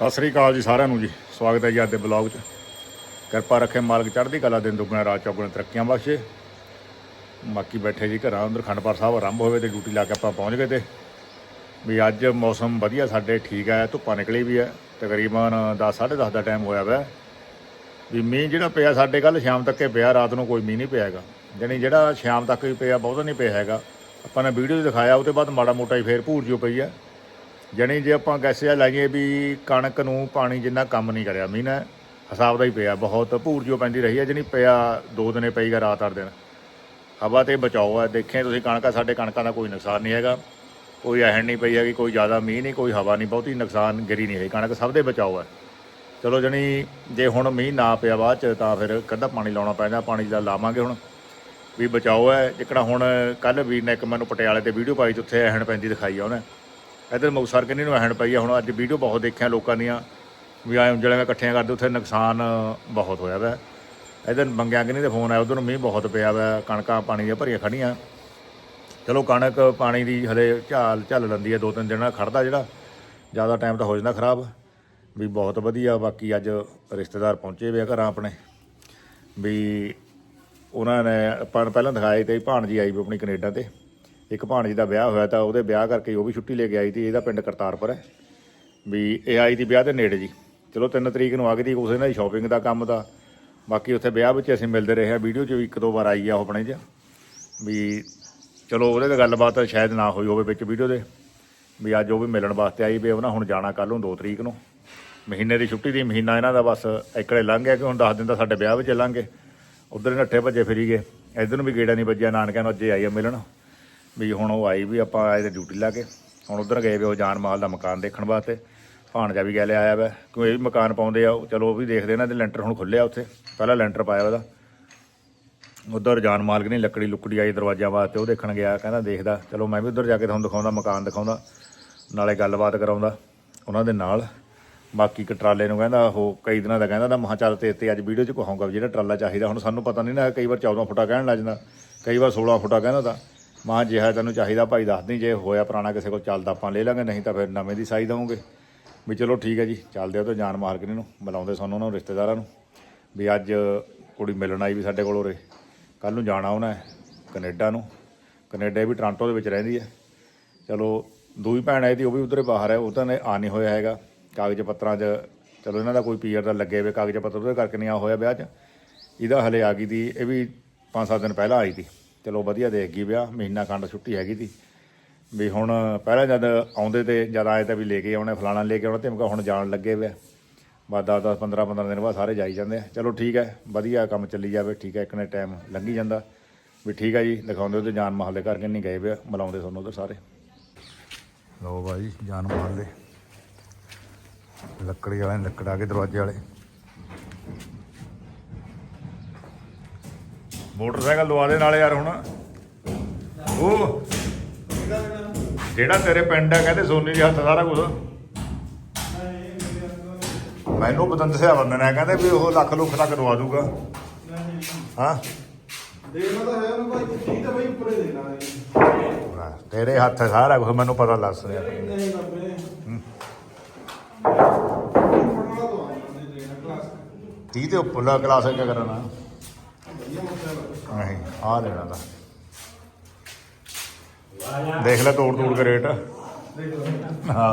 ਸਤਿ ਸ੍ਰੀ ਅਕਾਲ ਜੀ ਸਾਰਿਆਂ ਨੂੰ ਜੀ। ਸਵਾਗਤ ਹੈ ਜੀ ਅੱਜ ਦੇ ਬਲੌਗ 'ਚ। ਕਿਰਪਾ ਰੱਖੇ ਮਾਲਕ ਚੜ੍ਹਦੀ ਕਲਾ ਦਿਨ ਦੁਗਣਾ ਰਾਤ ਚੌਗੁਣਾ ਤਰੱਕੀਆਂ ਬਖਸ਼ੇ। ਬਾਕੀ ਬੈਠੇ ਜੀ ਘਰਾਂ ਅੰਦਰ ਖੰਡਪਾਰ ਸਾਹਿਬ ਆਰੰਭ ਹੋਵੇ ਤੇ ਡਿਊਟੀ ਲਾ ਕੇ ਆਪਾਂ ਪਹੁੰਚ ਗਏ ਤੇ। ਵੀ ਅੱਜ ਮੌਸਮ ਵਧੀਆ ਸਾਡੇ, ਠੀਕ ਹੈ, ਧੁੱਪਾਂ ਨਿਕਲੀ ਵੀ ਹੈ। ਤਕਰੀਬਨ 10 10:30 ਦਾ ਟਾਈਮ ਹੋਇਆ ਵਾ। ਵੀ ਮੀਂਹ ਜਿਹੜਾ ਪਿਆ ਸਾਡੇ ਕੱਲ ਸ਼ਾਮ ਤੱਕ ਹੀ ਪਿਆ, ਰਾਤ ਨੂੰ ਕੋਈ ਮੀਂਹ ਨਹੀਂ ਪਿਆ ਹੈਗਾ। ਜਾਣੀ ਜਿਹੜਾ ਸ਼ਾਮ ਤੱਕ ਹੀ ਪਿਆ, ਬਹੁਤਾ ਨਹੀਂ ਪਿਆ ਹੈਗਾ। ਆਪਾਂ ਨੇ ਵੀਡੀਓ ਦਿਖਾਇਆ ਉਹ ਤੋਂ ਬਾਅਦ ਮਾੜਾ ਮੋਟਾ ਹੀ ਫੇਰ ਭੂਰ ਜੋ ਪਈ ਹੈ। ਜਾਣੀ ਜੇ ਆਪਾਂ ਗੈਸਿਆ ਲਾਈਏ ਵੀ ਕਣਕ ਨੂੰ ਪਾਣੀ ਜਿੰਨਾ ਕੰਮ ਨਹੀਂ ਕਰਿਆ, ਮੀਂਹ ਹਿਸਾਬ ਦਾ ਹੀ ਪਿਆ, ਬਹੁਤ ਭੂਰ ਜੋ ਪੈਂਦੀ ਰਹੀ ਹੈ, ਜਾਣੀ ਪਿਆ ਦੋ ਦਿਨੇ ਪਈਗਾ ਰਾਤ ਅਰ ਦਿਨ। ਹਵਾ ਤੇ ਬਚਾਓ ਹੈ ਦੇਖੇ ਤੁਸੀਂ ਕਣਕਾਂ ਸਾਡੇ ਕਣਕਾਂ ਦਾ ਕੋਈ ਨੁਕਸਾਨ ਨਹੀਂ ਹੈਗਾ। ਕੋਈ ਐਹਣ ਨਹੀਂ ਪਈ ਹੈਗੀ, ਕੋਈ ਜ਼ਿਆਦਾ ਮੀਂਹ ਨਹੀਂ, ਕੋਈ ਹਵਾ ਨਹੀਂ, ਬਹੁਤੀ ਨੁਕਸਾਨ ਗਰੀ ਨਹੀਂ ਹੈ ਕਣਕ ਸਭ ਦੇ ਬਚਾਓ ਹੈ ਚਲੋ ਜਣੀ ਜੇ ਹੁਣ ਮੀਂਹ ਨਾ ਪਿਆ ਬਾਅਦ ਚ, ਤਾਂ ਫਿਰ ਕੱਢਾ ਪਾਣੀ ਲਾਉਣਾ ਪੈਂਦਾ ਪਾਣੀ ਦਾ ਲਾਵਾਂਗੇ ਹੁਣ। ਵੀ ਬਚਾਓ ਹੈ ਜਿਕੜਾ ਹੁਣ ਕੱਲ ਵੀਰ ਨੇ ਇੱਕ ਮੈਨੂੰ ਪਟਿਆਲੇ ਤੇ ਵੀਡੀਓ ਪਾਈ ਤੇ ਉੱਥੇ ਐਹਣ ਪੈਂਦੀ ਦਿਖਾਈ ਆ ਉਹਨੇ। ਇਧਰ ਮੁਕਤਸਰ ਕਿੰਨੀ ਨੂੰ ਐਹਣ ਪਈ ਆ, ਹੁਣ ਅੱਜ ਵੀਡੀਓ ਬਹੁਤ ਦੇਖਿਆ ਲੋਕਾਂ ਦੀਆਂ, ਵੀ ਆਏ ਉਂਜਲਾਂ ਇਕੱਠੀਆਂ ਕਰਦੇ, ਉੱਥੇ ਨੁਕਸਾਨ ਬਹੁਤ ਹੋਇਆ ਵਾ। ਇਧਰ ਮੰਗਿਆ ਕਿੰਨੀ ਦੇ ਫੋਨ ਆਇਆ ਉਧਰ ਨੂੰ ਮੀਂਹ ਬਹੁਤ ਪਿਆ ਵਾ, ਕਣਕਾਂ ਪਾਣੀ ਦੀਆਂ ਭਰੀਆਂ ਖੜੀਆਂ ਚਲੋ ਕਣਕ ਪਾਣੀ ਦੀ ਹਲੇ ਝਾਲ ਝੱਲ ਲੈਂਦੀ ਹੈ ਦੋ ਤਿੰਨ ਦਿਨਾਂ ਖੜਦਾ ਜਿਹੜਾ, ਜ਼ਿਆਦਾ ਟਾਈਮ ਤਾਂ ਹੋ ਜਾਂਦਾ ਖਰਾਬ। ਵੀ ਬਹੁਤ ਵਧੀਆ, ਬਾਕੀ ਅੱਜ ਰਿਸ਼ਤੇਦਾਰ ਪਹੁੰਚੇ ਵੇ ਆ ਘਰਾਂ ਆਪਣੇ। ਵੀ ਉਹਨਾਂ ਨੇ, ਆਪਾਂ ਪਹਿਲਾਂ ਦਿਖਾਏ ਤੇ ਭਾਣਜੀ ਆਈ ਵੀ ਆਪਣੀ ਕੈਨੇਡਾ ਤੇ। ਇੱਕ ਭਾਣਜੀ ਦਾ ਵਿਆਹ ਹੋਇਆ ਤਾਂ ਉਹਦੇ ਵਿਆਹ ਕਰਕੇ ਉਹ ਵੀ ਛੁੱਟੀ ਲੈ ਕੇ ਆਈ ਸੀ, ਇਹਦਾ ਪਿੰਡ ਕਰਤਾਰਪੁਰ ਹੈ। ਵੀ ਇਹ ਆਈ ਦੀ ਵਿਆਹ ਦੇ ਨੇੜੇ ਜੀ। ਚਲੋ 3 ਤਰੀਕ ਨੂੰ ਆ ਗਈ ਦੀ ਉਸੇ ਨਾਲ ਸ਼ਾਪਿੰਗ ਦਾ ਕੰਮ ਦਾ। ਬਾਕੀ ਉੱਥੇ ਵਿਆਹ ਵਿੱਚ ਅਸੀਂ ਮਿਲਦੇ ਰਹੇ ਆ ਵੀਡੀਓ 'ਚ ਵੀ ਇੱਕ ਦੋ ਵਾਰ ਆਈ ਆ ਉਹ ਆਪਣੇ 'ਚ ਵੀ ਚਲੋ ਉਹਦੇ ਨਾਲ ਗੱਲਬਾਤ ਸ਼ਾਇਦ ਨਾ ਹੋਈ ਹੋਵੇ ਵਿੱਚ ਵੀਡੀਓ ਦੇ। ਵੀ ਅੱਜ ਉਹ ਵੀ ਮਿਲਣ ਵਾਸਤੇ ਆਈ ਵੀ ਉਹਨਾਂ ਹੁਣ ਜਾਣਾ ਕੱਲ ਨੂੰ 2 ਤਰੀਕ ਨੂੰ। ਮਹੀਨੇ ਦੀ ਛੁੱਟੀ ਦੀ, ਮਹੀਨਾ ਇਹਨਾਂ ਦਾ ਬਸ ਇਕੜੇ ਲੰਘ ਗਿਆ ਕਿ ਹੁਣ 10 ਦਿਨ ਦਾ ਸਾਡੇ ਵਿਆਹ ਵਿੱਚ ਚੱਲਾਂਗੇ ਉਧਰ ਨੱਠੇ ਭੱਜੇ ਫਿਰੀ ਗਏ। ਇਧਰ ਨੂੰ ਵੀ ਗੇੜਾ ਨਹੀਂ ਵੱਜਿਆ, ਨਾਨਕਿਆਂ ਨੂੰ ਅੱਜ ਆਈ ਆ ਮਿਲਣ। ਵੀ ਹੁਣ ਉਹ ਆਈ ਵੀ ਆਪਾਂ ਆਏ ਤੇ ਡਿਊਟੀ ਲਾ ਕੇ। ਹੁਣ ਉਧਰ ਗਏ ਵੀ ਉਹ ਜਾਨ ਮਾਲ ਦਾ ਮਕਾਨ ਦੇਖਣ ਵਾਸਤੇ। ਭਾਣਜਾ ਵੀ ਗਿਆ, ਲੈ ਆਇਆ ਵਾ। ਕਿਉਂ ਇਹ ਵੀ ਮਕਾਨ ਪਾਉਂਦੇ ਆ, ਉਹ ਚਲੋ ਉਹ ਵੀ ਦੇਖਦੇ ਨਾ ਦੇ ਲੈਂਟਰ ਹੁਣ ਖੁੱਲਿਆ ਉੱਥੇ। ਪਹਿਲਾਂ ਲੈਂਟਰ ਪਾਇਆ ਉਹਦਾ। ਉਧਰ ਜਾਨ ਮਾਲਕ ਨੇ ਲੱਕੜੀ ਲੁੱਕੜੀ ਆਈ ਦਰਵਾਜ਼ਿਆਂ ਵਾਸਤੇ, ਉਹ ਦੇਖਣ ਗਿਆ, ਕਹਿੰਦਾ ਦੇਖਦਾ। ਚਲੋ ਮੈਂ ਵੀ ਉਧਰ ਜਾ ਕੇ ਤੁਹਾਨੂੰ ਦਿਖਾਉਂਦਾ, ਮਕਾਨ ਦਿਖਾਉਂਦਾ, ਨਾਲੇ ਗੱਲਬਾਤ ਕਰਾਉਂਦਾ ਉਹਨਾਂ ਦੇ ਨਾਲ। ਬਾਕੀ ਇੱਕ ਟਰਾਲੇ ਨੂੰ ਕਹਿੰਦਾ, ਉਹ ਕਈ ਦਿਨਾਂ ਦਾ ਕਹਿੰਦਾ ਤਾਂ ਮਹਾ ਚੱਲ ਤੇ ਤੇ ਅੱਜ ਵੀਡੀਓ 'ਚ ਕਹਾਂਗਾ ਵੀ ਜਿਹੜਾ ਟਰਾਲਾ ਚਾਹੀਦਾ। ਹੁਣ ਸਾਨੂੰ ਪਤਾ ਨਹੀਂ ਨਾ, ਕਈ ਵਾਰ 14 ਫੁੱਟਾ ਕਹਿਣ ਲੱਗ ਜਾਂਦਾ, ਕਈ ਵਾਰ 16 ਫੁੱਟਾ ਕਹਿੰਦਾ ਤਾਂ ਮਾਂ ਜਿਹਾ ਤੈਨੂੰ ਚਾਹੀਦਾ ਭਾਈ ਦੱਸ ਦੀ ਜੇ ਹੋਇਆ ਪੁਰਾਣਾ ਕਿਸੇ ਕੋਲ ਚੱਲਦਾ ਆਪਾਂ ਲੈ ਲਾਂਗੇ, ਨਹੀਂ ਤਾਂ ਫਿਰ ਨਵੇਂ ਦੀ ਸਾਈ ਦਵਾਂਗੇ ਵੀ ਚਲੋ ਠੀਕ ਹੈ ਜੀ, ਚੱਲਦੇ ਆ ਤਾਂ ਜਾਨ ਮਾਰ ਕੇ ਨੂੰ, ਬੁਲਾਉਂਦੇ ਸਾਨੂੰ ਉਹਨਾਂ ਨੂੰ, ਰਿਸ਼ਤੇਦਾਰਾਂ ਨੂੰ। ਵੀ ਅੱਜ ਕੁੜੀ ਮਿਲਣ ਆਈ ਵੀ ਸਾਡੇ ਕੋਲ ਉਰੇ। ਕੱਲ ਨੂੰ ਜਾਣਾ ਉਹਨਾਂ ਕੈਨੇਡਾ ਨੂੰ। ਕੈਨੇਡਾ ਵੀ ਟ੍ਰਾਂਟੋ ਦੇ ਵਿੱਚ ਰਹਿੰਦੀ ਹੈ। ਚਲੋ, ਦੂਈ ਭੈਣ ਹੈ ਦੀ, ਉਹ ਵੀ ਉਧਰੇ ਬਾਹਰ ਹੈ, ਉਹ ਤਾਂ ਨੇ ਆ ਨਹੀਂ ਹੋਇਆ ਹੈਗਾ। ਕਾਗਜ਼ ਪੱਤਰਾਂ 'ਚ, ਚਲੋ ਇਹਨਾਂ ਦਾ ਕੋਈ ਪੀਆਰ ਦਾ ਲੱਗੇ ਹੋਏ, ਕਾਗਜ਼ ਪੱਤਰ ਉਹਦੇ ਕਰਕੇ ਨਹੀਂ ਆ ਹੋਇਆ ਵਿਆਹ 'ਚ। ਇਹਦਾ ਹਲੇ ਆ ਗਈ ਦੀ, ਇਹ ਵੀ 5-7 ਦਿਨ ਪਹਿਲਾਂ ਆਈ ਸੀ ਚਲੋ ਵਧੀਆ ਦੇਖ ਗਈ ਵਿਆਹ, ਮਹੀਨਾ ਖੰਡ ਛੁੱਟੀ ਹੈਗੀ ਤੀ। ਵੀ ਹੁਣ ਪਹਿਲਾਂ ਜਦ ਆਉਂਦੇ ਤੇ ਜਦ ਆਏ ਤਾਂ ਵੀ ਲੈ ਕੇ ਆਉਣੇ, ਫਲਾਣਾ ਲੈ ਕੇ ਆਉਣਾ ਧਮਕਾ ਹੁਣ ਜਾਣ ਲੱਗੇ ਵੇ ਬਾਅਦ 10 15 15 ਦਿਨ ਬਾਅਦ ਸਾਰੇ ਜਾਈ ਜਾਂਦੇ ਆ। ਚਲੋ ਠੀਕ ਹੈ, ਵਧੀਆ ਕੰਮ ਚੱਲੀ ਜਾਵੇ, ਠੀਕ ਹੈ, ਇੱਕ ਨੇ ਟਾਈਮ ਲੰਘੀ ਜਾਂਦਾ। ਵੀ ਠੀਕ ਹੈ ਜੀ, ਦਿਖਾਉਂਦੇ ਉਹਦੇ ਜਾਨ ਮਹਲ ਦੇ ਕਰਕੇ ਨਹੀਂ ਗਏ ਵੇ ਮਿਲਾਉਂਦੇ ਤੁਹਾਨੂੰ ਉਧਰ ਸਾਰੇ। ਲੋ ਭਾਈ ਜਾਨ ਮਹਲ। ਦੇ ਲੱਕੜੀ ਵਾਲੇ ਨੇ ਲੱਕੜਾ ਕੇ ਦਰਵਾਜ਼ੇ ਵਾਲੇ। ਮੋਟਰਸਾਈਕਲ ਲਵਾ ਦੇ ਨਾਲੇ ਯਾਰ ਹੁਣ। ਉਹ ਜਿਹੜਾ ਤੇਰੇ ਪਿੰਡ ਹੈ ਕਹਿੰਦੇ ਸੋਨੀ ਦੇ ਹੱਥ ਸਾਰਾ ਕੁਝ ਮੈਨੂੰ ਪਤਾ ਦੱਸਿਆ ਬੰਦੇ ਨੇ ਕਹਿੰਦੇ ਵੀ ਉਹ ਲੱਖ ਲੁੱਖ ਤੱਕ ਦਵਾ ਦੂਗਾ ਹਾਂ। ਦੇਣਾ ਤਾਂ ਹੈ ਉਹਨੂੰ ਭਾਈ ਠੀਕ ਤਾਂ ਭਾਈ ਉੱਪਰੇ ਦੇਣਾ ਹੈ। ਲੈ, ਤੇਰੇ ਹੱਥ ਸਾਰਾ ਕੁਝ ਮੈਨੂੰ ਪਤਾ ਲੱਗ ਰਿਹਾ। ਨਹੀਂ ਬਾਬੇ। ਤਾਂ ਆ ਜਾਂਦੇ ਦੇਣਾ ਕਲਾਸ 30 ਤੇ ਉੱਪਰ ਲਾ ਕਲਾਸ ਕਿਆ ਕਰਨਾ ਮੋਟਰ ਨਹੀਂ ਆ ਲੈਣਾ ਤਾਂ। ਦੇਖ ਲੈ ਤੋੜ ਤੋੜ ਕੇ ਰੇਟ। ਹਾਂ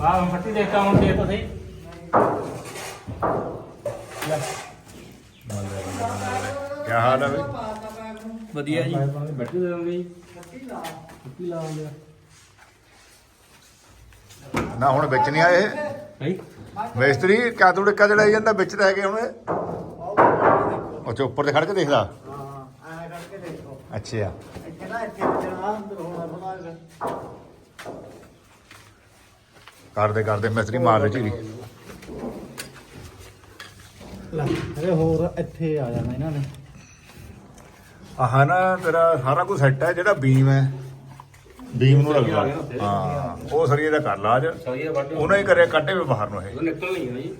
ਆਹ ਫੱਟੀ ਦੇਖਾ ਹੁਣ ਦੇ ਤਾਂ ਸਹੀ ਕੀ ਹਾਲ ਹੈ ਬਈ? ਵਧੀਆ ਜੀ। ਬੈਠੇ ਦੇ ਦਾਂਗੇ ਜੀ। ਫੱਟੀ ਲਾਉਂਦੇ ਨਾ ਹੁਣ ਵਿੱਚ ਨਹੀਂ ਮਿਸਤਰੀ ਕਾ ਤੂੰ ਡਿੱਕਾ ਚੜਾਈ ਜਾਂਦਾ ਵਿੱਚ ਹੁਣ। ਇਹ। ਅੱਛਾ ਉੱਪਰ ਤੇ ਖੜ ਕੇ ਦੇਖਦਾ? ਹਾਂ ਐ ਕਰਕੇ ਦੇਖੋ। ਅੱਛਾ ਇੱਥੇ ਨਾ ਇੱਥੇ ਬਚਣਾ ਅੰਦਰ ਹੋਣਾ ਥੋੜਾ ਕਰਦੇ ਕਰਦੇ ਮਿਸਤਰੀ ਮਾਰ ਝੀਰੀ। ਲੈ ਅਰੇ ਹੋਰ ਇੱਥੇ ਆ ਜਾਣਾ ਇਹਨਾਂ ਨੇ। ਆਹ ਨਾ ਤੇਰਾ ਸਾਰਾ ਕੁਝ ਸੈੱਟ ਹੈ ਜਿਹੜਾ ਬੀਮ ਹੈ। ਬੀਮ ਨੂੰ ਲੱਗਦਾ। ਹਾਂ ਉਹ ਸਰੀਏ ਦਾ ਕਰ ਲਾ ਅੱਜ ਸੌਜੇ ਵੱਢ ਉਹਨੇ ਹੀ ਕਰਿਆ ਕੱਢੇ ਵੀ ਬਾਹਰ ਨੂੰ ਇਹ। ਉਹ ਨਿਕਲ ਨਹੀਂ ਹੈ ਜੀ।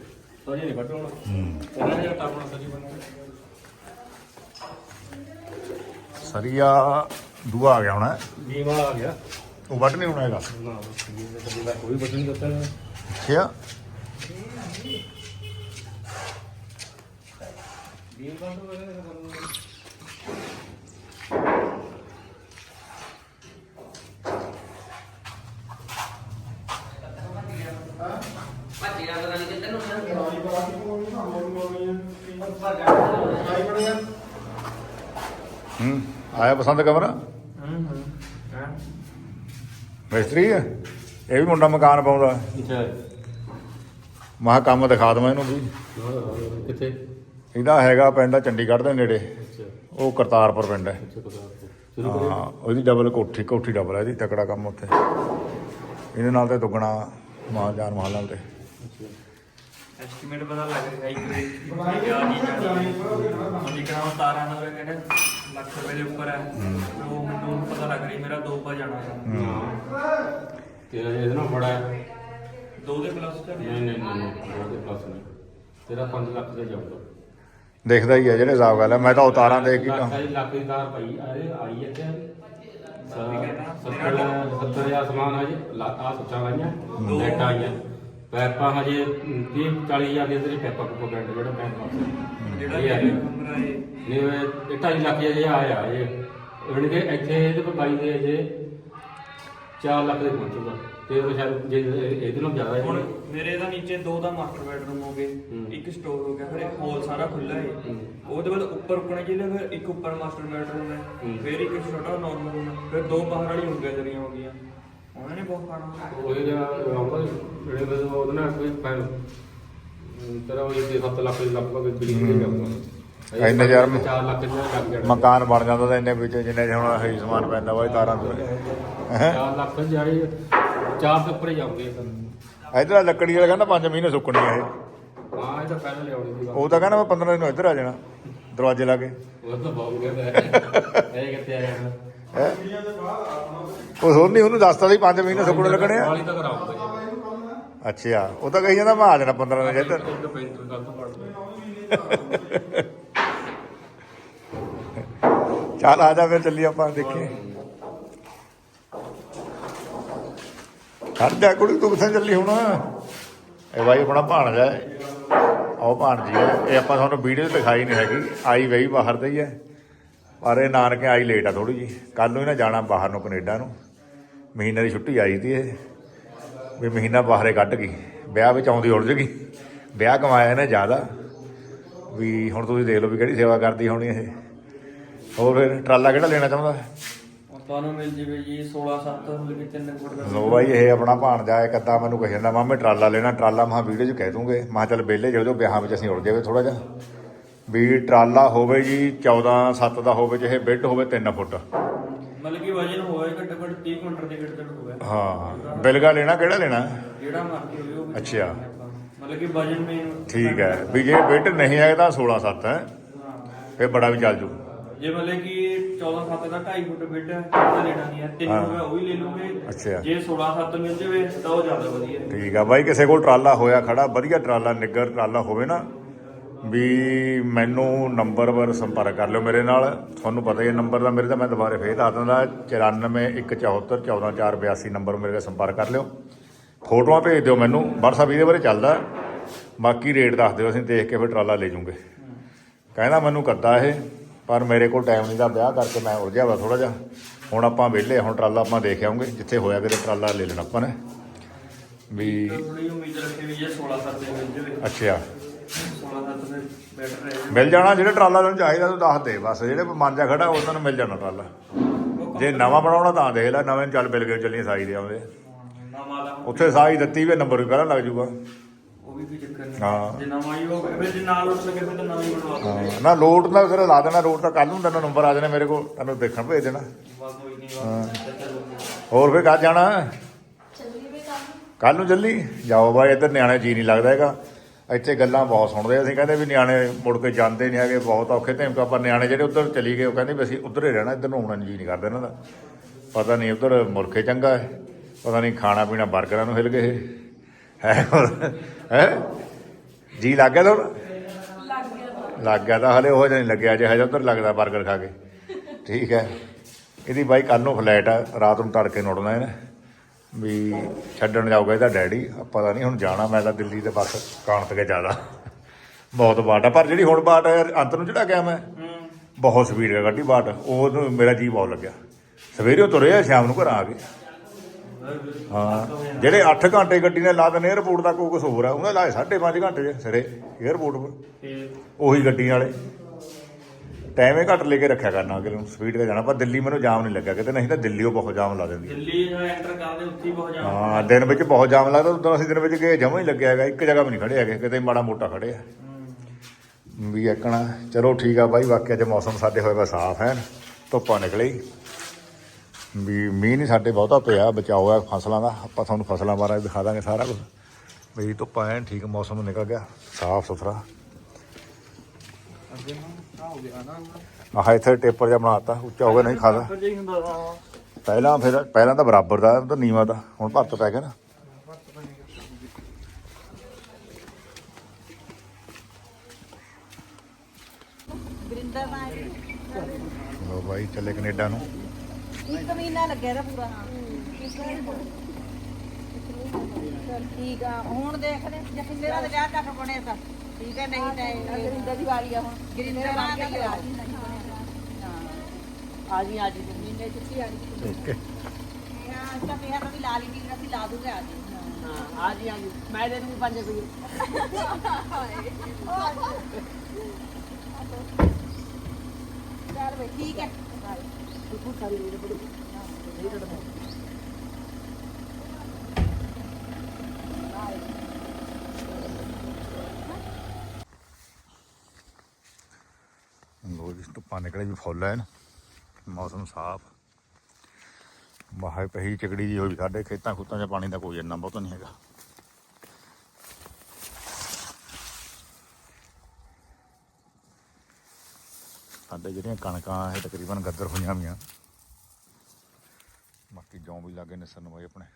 ਸੌਜੇ ਨਹੀਂ ਵੱਢ ਹੋਣਾ। ਹੂੰ। ਇਹਨਾਂ ਜਿਹੜਾ ਟਾਪਣਾ ਸੌਜੇ ਬਣਨਾ ਸਰੀਆ ਦੂਆ ਆ ਗਿਆ ਹੁਣ। ਬੀਮ ਵਾਲਾ ਆ ਗਿਆ। ਉਹ ਵੱਢ ਨਹੀਂ ਹੋਣਾ ਹੈਗਾ ਨਾ ਕੋਈ ਬਟਨ ਨਹੀਂ ਦਿੱਤਾ ਨਾ ਅੱਛਾ ਗੇਮ ਬੰਦ ਹੋ ਗਿਆ ਕਿੱਧਰ ਨੂੰ ਹੂੰ। ਆਇਆ ਪਸੰਦ ਕਮਰਾ? ਹੂੰ ਹੂੰ ਮਿਸਤਰੀ ਹੈ ਇਹ ਵੀ ਮੁੰਡਾ ਮਕਾਨ ਪਾਉਂਦਾ। ਅੱਛਾ। ਮਹਾ ਕੰਮ ਦਿਖਾ ਦਵਾਂ ਇਹਨੂੰ ਵੀ। ਕਿੱਥੇ? ਇਹਦਾ ਹੈਗਾ ਪਿੰਡ ਆ ਚੰਡੀਗੜ੍ਹ ਦੇ ਨੇੜੇ। ਅੱਛਾ। ਉਹ ਕਰਤਾਰਪੁਰ ਪਿੰਡ ਹੈ। ਉਹਦੀ ਡਬਲ ਕੋਠੀ ਕੋਠੀ ਡਬਲ ਹੈ ਇਹਦੀ ਤਕੜਾ ਕੰਮ ਉੱਥੇ। ਇਹਦੇ ਨਾਲ ਤੇ ਦੁੱਗਣਾ ਮਾਲ ਜਾਨ ਮਾਲ ਨਾਲ ਤੇ। ਐਸਟੀਮੇਟ ਪਤਾ ਲੱਗ ਰਿਹਾ ਹੈ ਕਿ ਕਿਆ ਨਹੀਂ ਜਿਕਣਾ ਉਹ ਤਾਰਾਂ ਨਾਲ ਕਹਿੰਦੇ ਲੱਖ ਰੁਪਏ ਦੇ ਉੱਪਰ ਹੈ। ਤੇ ਉਹ ਮੈਨੂੰ ਪਤਾ ਲੱਗ ਰਹੀ ਮੇਰਾ ਦੋ ਪਾ ਜਾਣਾ ਹੈ। ਤੇਰਾ ਜੇ ਇਹਦੇ ਨਾਲ ਬੜਾ ਹੈ। ਦੋ ਦੇ ਪਲੱਸ ਚ ਨਹੀਂ। ਨਹੀਂ ਨਹੀਂ ਨਹੀਂ ਉਹਦੇ ਪਲੱਸ ਨਹੀਂ। ਤੇਰਾ 5 ਲੱਖ ਦੇ ਜਾਊਗਾ। ਦੇਖਦਾ ਹੀ ਹੈ ਜਿਹੜੇ ਹਿਸਾਬ ਗੱਲ ਹੈ। ਮੈਂ ਤਾਂ ਉਤਾਰਾਂ ਦੇਖ ਕੇ ਲੱਖ ਕੰਮ ਦੀ ਲੱਖ ਦੀ ਤਾਰ ਪਈ। ਆਏ ਆਈ ਹੈ ਤੇ ਕਹਿੰਦਾ, 70 70000 ਸਮਾਨ ਹੈ ਜੀ। ਆ ਸੁੱਚਾਂ ਲਾਈਆਂ। ਲਾਈਟਾਂ ਆਈਆਂ। ਪੈਪਾਂ ਹਜੇ 30 40000 ਦੇ ਤੇਰੇ ਪੈਪਾਂ ਕੋ ਪਿੰਡ ਜਿਹੜਾ ਪੈਪ ਪਾਸੇ ਜਿਹੜਾ ਇਹ ਆ ਇਹ ਕਮਰਾ ਹੈ ਨਹੀਂ ਇਹ। 2.5 ਲੱਖ ਜੇ ਆਇਆ ਇਹ। ਉਹਨਾਂ ਦੇ ਇੱਥੇ ਇਹਦੇ ਪਰ ਬਾਈ ਦੇ ਜੇ 4 ਲੱਖ ਦੇ ਪਹੁੰਚੂਗਾ ਤੇ ਉਹ ਸ਼ਾਇਦ ਜੇ ਇਹਦੇ ਨਾਲੋਂ ਜ਼ਿਆਦਾ ਹੈ। ਹੁਣ ਮੇਰੇ ਦਾ ਨੀਚੇ ਦੋ ਦਾ ਮਾਸਟਰ ਬੈਡਰੂਮ ਹੋ ਗਏ। ਹੂੰ। ਇੱਕ ਸਟੋਰ ਹੋ ਗਿਆ ਫਿਰ ਇੱਕ ਹਾਲ ਸਾਰਾ ਖੁੱਲਾ ਹੈ ਹੂੰ। ਉਹਦੇ ਬਾਅਦ ਉੱਪਰ ਉੱਪਰ ਜਿਹੜੇ ਫਿਰ? ਇੱਕ ਉੱਪਰ ਮਾਸਟਰ ਬੈਡਰੂਮ ਹੈ। ਹੂੰ। ਫਿਰ ਇੱਕ ਛੋਟਾ ਨਾਰਮਲ ਰੂਮ ਹੈ। ਫਿਰ ਦੋ ਬਾਹਰ ਵਾਲੀ ਹੋ ਗਈਆਂ ਜਰੀਆਂ ਹੋ ਗਈਆਂ। ਉਹਨਾਂ ਨੇ ਬਹੁਤ ਖਾਣਾ ਉਹ ਜਿਹੜਾ ਆਉਂਦਾ ਜਿਹੜੇ ਦੇ ਉਹਦੇ ਨਾਲ ਕੋਈ ਫਾਈਨ ਤੇਰਾ ਉਹ 7 ਲੱਖ ਦੇ ਲਗਭਗ ਬਿਲਿੰਗ ਦੇ ਜਾਊਗਾ ਇੰਨੇ ਹਜ਼ਾਰ ਮ- 4 ਲੱਖ ਦੇ ਲੱਗ ਜਾਣਾ ਮਕਾਨ ਬਣ ਜਾਂਦਾ ਤਾਂ ਇੰਨੇ ਵਿੱਚ ਜਿੰਨੇ ਹੁਣ ਹਈ ਸਮਾਨ ਪੈਂਦਾ ਵਾ ਇਹ ਤਾਰਾਂ ਤੋਂ। 4 ਲੱਖ ਜਾਈ 4 ਤੋਂ ਉੱਪਰ ਹੀ ਜਾਉਂਗੇ ਇਧਰ ਲੱਕੜੀ ਵਾਲਾ ਕਹਿੰਦਾ 5 ਮਹੀਨੇ ਸੁੱਕਣੀ ਆ ਇਹ। ਹਾਂ ਇਹ ਤਾਂ ਪਹਿਲਾਂ ਲਿਆਉਣੀ ਸੀ ਉਹ ਤਾਂ ਕਹਿੰਦਾ ਮੈਂ 15 ਦਿਨ ਨੂੰ ਇੱਧਰ ਆ ਜਾਣਾ ਦਰਵਾਜ਼ੇ ਲਾ ਕੇ। ਉਹ ਤਾਂ ਬਹੁਤ ਕਹਿੰਦਾ। ਇਹ ਕਿੱਥੇ ਆਇਆ ਹੈ? ਦੇ ਉਹ ਹੋਰ ਨਹੀਂ ਉਹਨੂੰ ਦੱਸਤਾ ਸੀ 5 ਮਹੀਨੇ ਸੁੱਕਣ ਲੱਗਣੇ ਆ। ਵਾਲੀ ਤਾਂ ਅੱਛਾ ਉਹ ਤਾਂ ਕਹੀ ਜਾਂਦਾ ਮੈਂ ਆ ਜਾਣਾ 15 ਦਿਨ ਇੱਧਰ। ਪੈਂਟਰ ਤੋਂ ਚੱਲ ਆ ਜਾ ਫਿਰ ਚੱਲੀ ਆਪਾਂ ਦੇਖੀਏ। ਖੜ ਜਾ ਕੁੜੀ ਤੂੰ ਕਿੱਥੇ ਚੱਲੀ ਹੁਣ? ਇਹ ਬਾਈ ਆਪਣਾ ਭਾਣਜਾ ਹੈ। ਉਹ ਭਾਣਜੀ ਹੈ। ਇਹ ਆਪਾਂ ਤੁਹਾਨੂੰ ਵੀਡੀਓ ਦਿਖਾਈ ਨਹੀਂ ਹੈਗੀ। ਆਈ ਵਈ ਬਾਹਰ ਤੇ ਹੀ ਹੈ। ਪਰ ਇਹ ਨਾਨਕੇ ਆਈ ਲੇਟ ਆ ਥੋੜੀ ਜੀ ਕੱਲ ਨੂੰ ਇਹਨੇ ਜਾਣਾ ਬਾਹਰ ਨੂੰ ਕੈਨੇਡਾ ਨੂੰ। ਮਹੀਨੇ ਦੀ ਛੁੱਟੀ ਆਈ ਤੀ ਇਹ। ਵੀ ਮਹੀਨਾ ਬਾਹਰੇ ਕੱਢ ਗਈ। ਵਿਆਹ ਵਿੱਚ ਆਉਂਦੀ ਉਲਝ ਗਈ। ਵਿਆਹ ਕਮਾਇਆ ਇਹਨੇ ਜ਼ਿਆਦਾ। ਵੀ ਹੁਣ ਤੁਸੀਂ ਦੇਖ ਲਓ ਵੀ ਕਿਹੜੀ ਸੇਵਾ ਕਰਦੀ ਹੋਣੀ ਇਹ। ਹੋਰ ਫਿਰ ਟਰਾਲਾ ਕਿਹੜਾ ਲੈਣਾ ਚਾਹੁੰਦਾ? ਤੁਹਾਨੂੰ ਮਿਲ ਜਵੇ ਜੀ 16 7 ਮਤਲਬ ਕਿ 3 ਫੁੱਟ ਦਾ। ਲੋ ਬਾਈ ਇਹ ਆਪਣਾ ਭਾਣਜਾ ਇੱਕ ਅੱਧਾ ਮੈਨੂੰ ਕਹੀ ਜਾਂਦਾ ਮਾਮੇ ਟਰਾਲਾ ਲੈਣਾ ਟਰਾਲਾ ਮਹਾ ਵੀਡੀਓ 'ਚ ਕਹਿ ਦੂੰਗੇ। ਮਹਾ ਚੱਲ ਵਿਹਲੇ ਜਦੋਂ ਵਿਆਹਾਂ ਵਿੱਚ ਅਸੀਂ ਉੜ ਜਾਵੇ ਥੋੜਾ ਜਿਹਾ। ਵੀ ਟਰਾਲਾ ਹੋਵੇ ਜੀ 14 7 ਦਾ ਹੋਵੇ ਚਾਹੇ ਬੈੱਡ ਹੋਵੇ 3 ਫੁੱਟ। ਮਤਲਬ ਕਿ ਵਜਨ ਹੋਵੇ ਘੱਟੋ ਘੱਟ 30 ਕੁਇੰਟਲ ਦੇ ਘੱਟ ਘੱਟ ਹੋਵੇ। ਹਾਂ ਬਿਲਗਾ ਲੈਣਾ ਕਿਹੜਾ ਲੈਣਾ? ਜਿਹੜਾ ਮਰਜ਼ੀ ਹੋਵੇ ਉਹ ਅੱਛਾ। ਮਤਲਬ ਕਿ ਵਜਨ ਮੇਨ ਠੀਕ ਹੈ ਵੀ ਜੇ ਬੈੱਡ ਨਹੀਂ ਹੈ ਤਾਂ 16 7 ਹੈ। ਹਾਂ। ਫਿਰ ਬੜਾ ਵੀ ਚੱਲ ਜੂ। ਜੇ ਮਤਲਬ ਕਿ 14 7 ਦਾ 2.5 ਫੁੱਟ ਬੈੱਡ ਹੈ ਤਾਂ ਲੈਣਾ ਨਹੀਂ ਹੈ। ਤਿੰਨ ਹਾਂ। ਹੋਵੇ ਉਹ ਵੀ ਲੈ ਲੂਗੇ। ਅੱਛਾ। ਜੇ 16 7 ਮਿਲ ਜਾਵੇ ਤਾਂ ਉਹ ਜ਼ਿਆਦਾ ਵਧੀਆ। ਹੈ ਠੀਕ ਆ ਬਾਈ ਕਿਸੇ ਕੋਲ ਟਰਾਲਾ ਹੋਇਆ ਖੜਾ ਵਧੀਆ ਟਰਾਲਾ ਨਿੱਗਰ ਟਰਾਲਾ ਹੋਵੇ ਨਾ ਵੀ ਮੈਨੂੰ ਨੰਬਰ ਪਰ ਸੰਪਰਕ ਕਰ ਲਿਓ ਮੇਰੇ ਨਾਲ। ਤੁਹਾਨੂੰ ਪਤਾ ਹੀ ਹੈ ਨੰਬਰ ਦਾ ਮੇਰੇ ਤਾਂ ਮੈਂ ਦੁਬਾਰੇ ਫੇਰ ਦੱਸ ਦਿੰਦਾ 9414 14482 ਨੰਬਰ ਮੇਰੇ ਨਾਲ ਸੰਪਰਕ ਕਰ ਲਿਓ। ਫੋਟੋਆਂ ਭੇਜ ਦਿਓ ਮੈਨੂੰ WhatsApp ਇਹਦੇ ਬਾਰੇ ਚੱਲਦਾ। ਬਾਕੀ ਰੇਟ ਦੱਸ ਦਿਓ ਅਸੀਂ ਦੇਖ ਕੇ ਫਿਰ ਟਰਾਲਾ ਲੈ ਜੂਗੇ। ਕਹਿੰਦਾ ਮੈਨੂੰ ਕੱਦਾ ਇਹ ਪਰ ਮੇਰੇ ਕੋਲ ਟਾਈਮ ਨਹੀਂ ਦਾ ਵਿਆਹ ਕਰਕੇ ਮੈਂ ਉਲਝਿਆ ਵਾ ਥੋੜਾ ਜਿਹਾ। ਹੁਣ ਆਪਾਂ ਵਿਹਲੇ ਹੁਣ ਟਰਾਲਾ ਆਪਾਂ ਦੇਖ ਆਉਂਗੇ ਜਿੱਥੇ ਹੋਇਆ ਕਿਤੇ ਟਰਾਲਾ ਲੈ ਲੈਣਾ ਆਪਾਂ ਨੇ। ਵੀ ਥੋੜੀ ਉਮੀਦ ਰੱਖੇ ਵੀ ਜੇ 16 7 ਦੇ ਮਿਲ ਜਾਵੇ ਅੱਛਾ। 16 7 ਦੇ ਬੈਟਰ ਹੈ ਮਿਲ ਜਾਣਾ ਜਿਹੜੇ ਟਰਾਲਾ ਤੈਨੂੰ ਚਾਹੀਦਾ ਤੂੰ ਦੱਸ ਦੇ ਬਸ ਜਿਹੜੇ ਮਾਂਜਾ ਖੜਾ ਉਹਨਾਂ ਨੂੰ ਮਿਲ ਜਾਣਾ ਟਰਾਲਾ। ਜੇ ਨਵਾਂ ਬਣਾਉਣਾ ਤਾਂ ਦੇਖ ਲੈ ਨਵੇਂ ਚੱਲ ਬਿਲ ਕੇ ਚੱਲੀਆਂ ਸਾਈ ਦੇ ਆਉਂਦੇ। ਉੱਥੇ ਸਾਈ ਦਿੱਤੀ ਵੀ ਨੰਬਰ ਵੀ ਪਹਿਲਾਂ ਲੱਗ ਜੂਗਾ ਉਹ ਵੀ ਕੋਈ ਚੱਕਰ ਨਹੀਂ। ਹਾਂ। ਜੇ ਨਵਾਂ ਹੀ ਹੋਵੇ ਫਿਰ ਜੇ ਨਾਲ ਉੱਠ ਸਕੇ ਫਿਰ ਤਾਂ ਨਵਾਂ ਹੀ ਬਣਵਾ ਦੋਗੇ ਹਾਂ, ਨਾ ਲੋਡ ਦਾ ਫਿਰ ਲਾ ਦੇਣਾ ਲੋਡ ਤਾਂ ਕੱਲ ਨੂੰ ਤੈਨੂੰ ਨੰਬਰ ਆ ਜਾਣਾ ਮੇਰੇ ਕੋਲ ਤੈਨੂੰ ਦੇਖਣ ਭੇਜ ਦੇਣਾ। ਬਸ ਕੋਈ ਨਹੀਂ ਬਸ ਹੋਰ ਫਿਰ ਕੱਲ ਜਾਣਾ? ਕੱਲ ਨੂੰ ਚੱਲੀ? ਜਾਓ ਬਾਈ ਇੱਧਰ ਨਿਆਣੇ ਜੀ ਨਹੀਂ ਲੱਗਦਾ ਹੈਗਾ। ਇੱਥੇ ਗੱਲਾਂ ਬਹੁਤ ਸੁਣਦੇ। ਅਸੀਂ ਕਹਿੰਦੇ ਵੀ ਨਿਆਣੇ ਮੁੜ ਕੇ ਜਾਂਦੇ ਨਹੀਂ ਹੈਗੇ ਬਹੁਤ ਔਖੇ ਤੇ ਪਰ ਨਿਆਣੇ ਜਿਹੜੇ ਉੱਧਰ ਚਲੀ ਗਏ ਉਹ ਕਹਿੰਦੇ ਵੀ ਅਸੀਂ ਉੱਧਰ ਹੀ ਰਹਿਣਾ ਇੱਧਰ ਨੂੰ ਆਉਣਾ ਜੀ ਨਹੀਂ ਕਰਦਾ ਇਹਨਾਂ ਦਾ। ਪਤਾ ਨਹੀਂ ਉੱਧਰ ਮੁਲਕੇ ਚੰਗਾ ਹੈ ਪਤਾ ਨਹੀਂ ਖਾਣਾ ਪੀਣਾ ਬਰਗਰਾਂ ਨੂੰ ਹਿਲ ਗਏ। ਹੈ? ਹੈ? ਜੀ ਲੱਗ ਗਿਆ ਤੁਹਾਨੂੰ? ਲੱਗ ਗਿਆ ਤਾਂ। ਹਲੇ ਉਹ ਜਿਹਾ ਨਹੀਂ ਲੱਗਿਆ ਜੇ ਹਜੇ ਉੱਧਰ ਲੱਗਦਾ 버ਗਰ ਖਾ ਕੇ। ਠੀਕ ਹੈ। ਇਹਦੀ ਬਾਈ ਕੱਲ ਨੂੰ ਫਲੈਟ ਆ ਰਾਤ ਨੂੰ ਤੜਕੇ ਨੂੰ ਉੱਡਣਾ ਇਹਨੇ। ਵੀ ਛੱਡਣ ਜਾਊਗਾ ਇਹਦਾ ਡੈਡੀ ਆਪਾਂ ਤਾਂ ਨਹੀਂ ਹੁਣ ਜਾਣਾ ਮੈਂ ਤਾਂ ਦਿੱਲੀ ਤੇ ਬਸ ਕਾਣਤ ਕੇ ਜਾਣਾ ਬਹੁਤ ਬਾਟ ਆ ਪਰ ਜਿਹੜੀ ਹੁਣ ਬਾਟ ਅੰਤ ਨੂੰ ਜਿਹੜਾ ਗਿਆ ਮੈਂ। ਬਹੁਤ ਸਪੀਡ ਹੈ ਗੱਡੀ ਬਾਟ ਉਹ ਮੇਰਾ ਜੀ ਬਹੁਤ ਲੱਗਿਆ। ਸਵੇਰੇ ਤੁਰੇ ਸ਼ਾਮ ਨੂੰ ਘਰ ਆ ਕੇ ਹਾਂ ਜਿਹੜੇ 8 ਘੰਟੇ ਗੱਡੀ ਨੇ ਲਾ ਦੇਣ ਏਅਰਪੋਰਟ ਦਾ ਕੋਈ ਕੁਝ ਹੋਰ ਆ ਉਹਨਾਂ ਲਾਏ 5.5 ਘੰਟੇ ਸਿਰੇ ਏਅਰਪੋਰਟ 'ਤੇ ਉਹੀ ਗੱਡੀ ਵਾਲੇ। ਟਾਈਮ ਹੀ ਘੱਟ ਲੈ ਕੇ ਰੱਖਿਆ ਕਰਨਾ ਅਗਲੇ ਨੂੰ ਸਪੀਡ ਤੇ ਜਾਣਾ ਪਰ ਦਿੱਲੀ ਮੈਨੂੰ ਜਾਮ ਨਹੀਂ ਲੱਗਾ ਕਿਤੇ ਨਹੀਂ ਤਾਂ ਦਿੱਲੀ ਉਹ ਬਹੁਤ ਜਾਮ ਲਾ ਦਿੰਦੀ ਦਿੱਲੀ ਜਦੋਂ ਐਂਟਰ ਕਰਦੇ ਉੱਥੇ ਹੀ ਬਹੁਤ ਜਾਣਾ ਹਾਂ ਦਿਨ ਵਿੱਚ ਬਹੁਤ ਜਾਮ ਲੱਗਦਾ ਉਦੋਂ ਅਸੀਂ ਦਿਨ ਵਿੱਚ ਗਏ ਜਮਾਂ ਹੀ ਲੱਗਿਆ ਹੈਗਾ ਇੱਕ ਜਗ੍ਹਾ ਵੀ ਨਹੀਂ ਖੜੇ ਹੈਗੇ ਕਿਤੇ ਮਾੜਾ ਮੋਟਾ ਖੜੇ ਆ। ਵੀ ਇੱਕਣਾ ਚਲੋ ਠੀਕ ਆ ਬਾਈ ਵਾਕਿਆ ਚ ਮੌਸਮ ਸਾਡੇ ਹੋਏ ਵਾ ਸਾਫ਼ ਹੈ ਧੁੱਪਾਂ ਨਿਕਲੇ। ਵੀ ਮੀਂਹ ਨਹੀਂ ਸਾਡੇ ਬਹੁਤਾ ਪਿਆ ਬਚਾਓ ਆ ਫਸਲਾਂ ਦਾ ਆਪਾਂ ਤੁਹਾਨੂੰ ਫਸਲਾਂ ਬਾਰੇ ਦਿਖਾ ਦਾਂਗੇ ਸਾਰਾ ਕੁਝ ਵੀ ਧੁੱਪਾਂ ਐਨ ਠੀਕ ਮੌਸਮ ਨਿਕਲ ਗਿਆ ਸਾਫ਼ ਸੁਥਰਾ ਆਹ ਇੱਥੇ ਟੇਪਰ ਜਿਹਾ ਬਣਾਤਾ, ਉੱਚਾ ਹੋ ਗਿਆ, ਨਹੀਂ ਖਾਦਾ। ਪਹਿਲਾਂ ਫਿਰ, ਪਹਿਲਾਂ ਤਾਂ ਬਰਾਬਰ ਦਾ ਤਾਂ ਨੀਵਾ ਦਾ, ਹੁਣ ਭਰਤ ਪੈ ਗਿਆ ਨਾ। ਲੋ ਬਾਈ, ਚੱਲੇ ਕੈਨੇਡਾ ਨੂੰ। ਇੱਕ ਮਹੀਨਾ ਲੱਗਿਆ ਦਾ ਪੂਰਾ ਠੀਕ ਆ, ਹੁਣ ਦੇਖਦੇ ਜੇ ਮੇਰਾ ਤਾਂ ਵਿਆਹ ਤੱਕ ਬਣੇ ਤਾਂ। ਠੀਕ ਹੈ ਨਹੀਂ ਤਾਂ ਇਹ ਗਰਿੰਦਰ ਦੀ ਵਾਰੀ ਆ ਹੁਣ। ਗਰਿੰਦਰ ਆ ਆ ਆ ਜੀ ਆ ਜੀ ਮਹੀਨੇ ਚ ਆ ਜੀ ਓਕੇ ਹਾਂ। ਤਾਂ ਤਾਂ ਵੀ ਲਾ ਲਈ ਵੀ ਅਸੀਂ ਲਾ ਦੂਗੇ ਆ ਜੀ ਹਾਂ ਆ ਜੀ ਆ ਜੀ ਮੈਂ ਦੇ ਦੂੰਗੀ 5 ਰੁਪਏ। ਚੱਲ ਬਈ ਠੀਕ ਹੈ। ਧੁੱਪਾਂ ਨਿਕਲੇ ਵੀ ਫੁੱਲ ਐਨ, ਮੌਸਮ ਸਾਫ਼। ਬਾਹਰ ਪਹੀ ਚਕੜੀ ਜੀ ਹੋਈ ਸਾਡੇ ਖੇਤਾਂ ਖੁੱਤਾਂ 'ਚ ਪਾਣੀ ਦਾ ਕੋਈ ਇੰਨਾ ਬਹੁਤਾ ਨਹੀਂ ਹੈਗਾ। ਸਾਡੇ ਜਿਹੜੀਆਂ ਕਣਕਾਂ ਇਹ ਤਕਰੀਬਨ ਗੱਦਰ ਹੋਈਆਂ ਵੀਆਂ। ਬਾਕੀ ਜੌਂ ਵੀ ਲਾਗੇ ਨਿਸਰਨ ਹੋਏ ਆਪਣੇ।